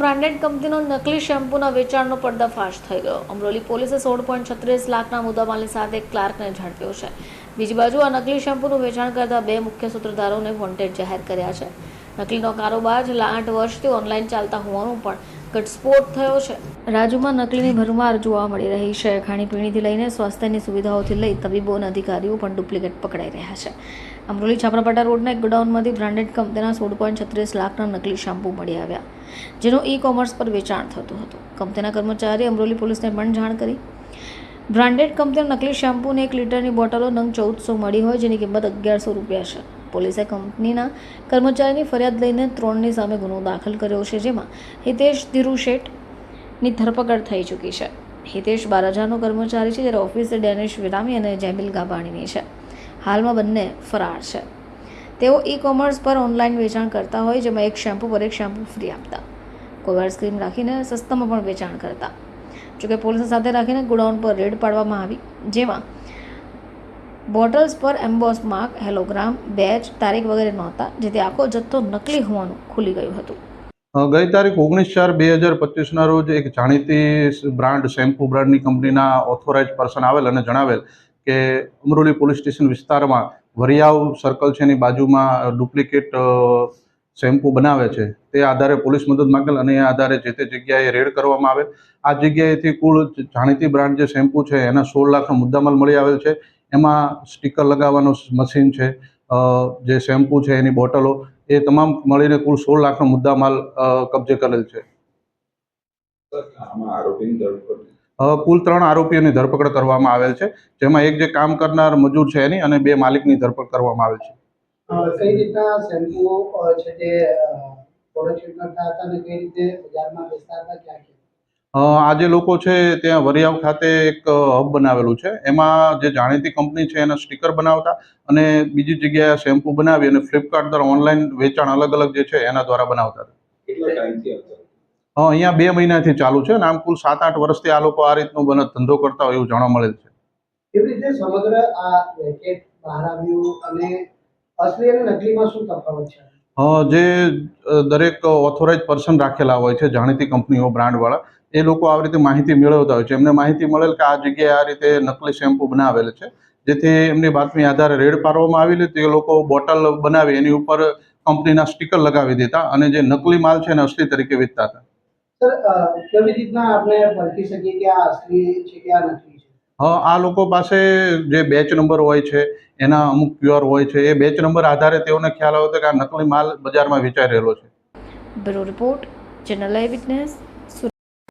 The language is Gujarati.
બ્રાન્ડેડ કંપનીનો નકલી શેમ્પૂના વેચાણનો પર્દાફાશ થઈ ગયો. અમરોલી પોલીસે સોળ પોઈન્ટ છત્રીસ લાખના મુદ્દામાલની સાથે ક્લાર્કને ઝડપ્યો છે. બીજી બાજુ આ નકલી શેમ્પૂનું વેચાણ કરતા બે મુખ્ય સૂત્રધારોને વોન્ટેડ જાહેર કર્યા છે. નકલીનો કારોબાર છેલ્લા આઠ વર્ષથી ઓનલાઈન ચાલતા હોવાનું પણ ઘટસ્ફોટ થયો છે. રાજ્યમાં નકલીની ભરમાર જોવા મળી રહી છે. ખાણીપીણીથી લઈને સ્વાસ્થ્યની સુવિધાઓથી લઈ તબીબો અને અધિકારીઓ પણ ડુપ્લિકેટ પકડાઈ રહ્યા છે. અમરોલી છાપરાપાટા રોડના એક ગોડાઉનમાંથી બ્રાન્ડેડ કંપનીના સોળ પોઈન્ટ છત્રીસ લાખના નકલી શેમ્પૂ મળી આવ્યા. જેનું ઈ કોમર્સ પર વેચાણ થતું હતું. કંપનીના કર્મચારીએ અમરોલી પોલીસને પણ જાણ કરી. બ્રાન્ડેડ કંપનીના નકલી શેમ્પૂને એક લીટરની બોટલો નંગ ચૌદસો મળી હોય જેની કિંમત અગિયારસો રૂપિયા છે. પોલીસે કંપનીના કર્મચારીની ફરિયાદ લઈને ત્રણની સામે ગુનો દાખલ કર્યો છે, જેમાં હિતેશ ધીરુ શેઠની ધરપકડ થઈ ચૂકી છે. હિતેશ બાર હજારનો કર્મચારી છે, જ્યારે ઓફિસે ડેનિશ વિરામી અને જેમિલ ગાબાણીની છે. હાલમાં બંને ફરાર છે. તેઓ ઈ કોમર્સ પર ઓનલાઈન વેચાણ કરતા હોય, જેમાં એક શેમ્પૂ પર એક શેમ્પૂ ફ્રી આપતા. કોઈ વાર સ્ક્રીમ રાખીને સસ્તામાં પણ વેચાણ કરતા. જોકે પોલીસ સાથે રાખીને ગોડાઉન પર રેડ પાડવામાં આવી, જેમાં બોટલ્સ પર એમ્બોસ માર્ક હેલોગ્રામ બેચ તારીખ વગેરે નહોતા, જેથી આખો જથ્થો નકલી હોવાનું ખુલી ગયું હતું. ગઈ તારીખ ઓગણીસ ચાર બે હજાર પચીસના રોજ એક જાણીતી બ્રાન્ડ શેમ્પુ બ્રાન્ડની કંપનીના ઓથોરાઇઝ પર્સન આવેલ અને જણાવેલ કે અમરોલી પોલીસ સ્ટેશન વિસ્તારમાં વરિયાવ સર્કલ છે એની બાજુમાં ડુપ્લિકેટ શેમ્પુ બનાવે છે. તે આધારે પોલીસ મદદ માંગેલ અને એ આધારે જે તે જગ્યાએ રેડ કરવામાં આવેલ. આ જગ્યાએથી કુલ જાણીતી બ્રાન્ડ જે શેમ્પુ છે એના સોળ લાખનો મુદ્દામાલ મળી આવેલ છે. એમાં સ્ટીકર લગાવવાનું મશીન છે જે શેમ્પુ છે એની બોટલો, એ તમામ મળીને કુલ સોળ લાખનો મુદ્દામાલ કબજે કરેલ છે. કુલ ત્રણ આરોપીઓની ધરપકડ કરવામાં આવેલ છે. જેમાં એક જે કામ કરનાર મજૂર છે એની અને બે માલિકની ધરપકડ કરવામાં આવેલ છે. આજે કઈ રીતના શેમ્પૂ છે તે પ્રોડક્શન કરતા હતા અને કઈ રીતે બજારમાં વેચતા હતા ક્યાં ક્યાં? આ જે લોકો છે ત્યાં વરિયાવ ખાતે એક હબ બનાવેલું છે. એમાં જે જાણીતી કંપની છે એના સ્ટીકર બનાવતા અને બીજી જગ્યાએ શેમ્પુ બનાવી અને ફ્લિપકાર્ટ દ્વારા ઓનલાઈન વેચાણ અલગ અલગ જે છે એના દ્વારા બનાવતા હતા. અહીંયા બે મહિનાથી ચાલુ છે અને આમ કુલ સાત આઠ વર્ષથી આ લોકો આ રીતનું બને ધંધો કરતા હોય એવું જાણવા મળેલ છે. કેવી રીતે સમગ્ર આ રેકેટ બહાર આવ્યું અને અસલી અને નકલીમાં શું તફાવત છે? જે દરેક ઓથોરાઇઝ પર્સન રાખેલા હોય છે જાણીતી કંપનીઓ બ્રાન્ડવાળા એ લોકો આવી રીતે માહિતી મેળવતા હોય છે. એમને માહિતી મળેલ કે આ જગ્યાએ આ રીતે નકલી શેમ્પુ બનાવેલ છે. જેથી એમની બાતમી આધારે રેડ પાડવામાં આવેલી તે લોકો બોટલ બનાવી એની ઉપર કંપનીના સ્ટીકર લગાવી દેતા અને જે નકલી માલ છે એને અસલી તરીકે વેચતા હતા. સર કેવી રીતના આપણે પરખી શકીએ કે આ અસલી છે કે આ નકલી છે? અ, આ લોકો પાસે જે બેચ નંબર હોય છે એના અમુક ક્યુઆર હોય છે એ બેચ નંબર આધારે તેઓને ખ્યાલ આવ્યો કે આ નકલી માલ બજારમાં વેચાઈ રહેલો છે. Bureau report channel eye witness